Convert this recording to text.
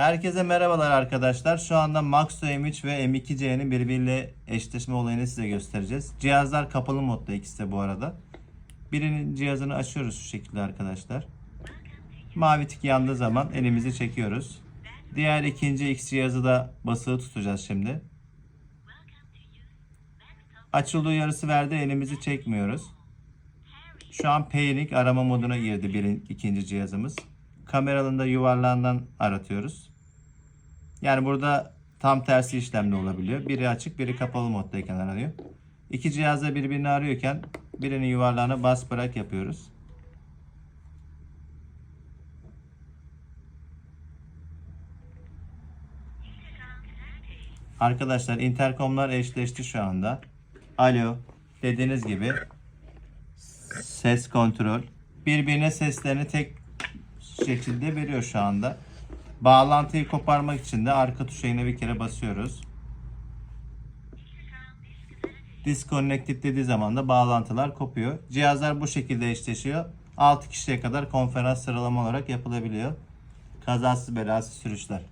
Herkese merhabalar arkadaşlar. Şu anda Maxo M3 ve M2C'nin birbiriyle eşleşme olayını size göstereceğiz. Cihazlar kapalı modda ikisi de bu arada. Birinin cihazını açıyoruz şu şekilde arkadaşlar. Mavi tik yandığı zaman elimizi çekiyoruz. Diğer ikinci X cihazı da basılı tutacağız şimdi. Açıldı uyarısı verdi elimizi çekmiyoruz. Şu an Panic arama moduna girdi birin, ikinci cihazımız. Kameranın da yuvarlağından aratıyoruz. Yani burada tam tersi işlemde olabiliyor. Biri açık, biri kapalı moddayken aranıyor. İki cihaz da birbirini arıyorken birinin yuvarlağına bas bırak yapıyoruz. Arkadaşlar interkomlar eşleşti şu anda. Alo dediğiniz gibi ses kontrol birbirine seslerini tek şekilde veriyor şu anda. Bağlantıyı koparmak için de arka tuşa yine bir kere basıyoruz. Disconnected dediği zaman da bağlantılar kopuyor. Cihazlar bu şekilde eşleşiyor. 6 kişiye kadar konferans sıralama olarak yapılabiliyor. Kazasız belasız sürüşler.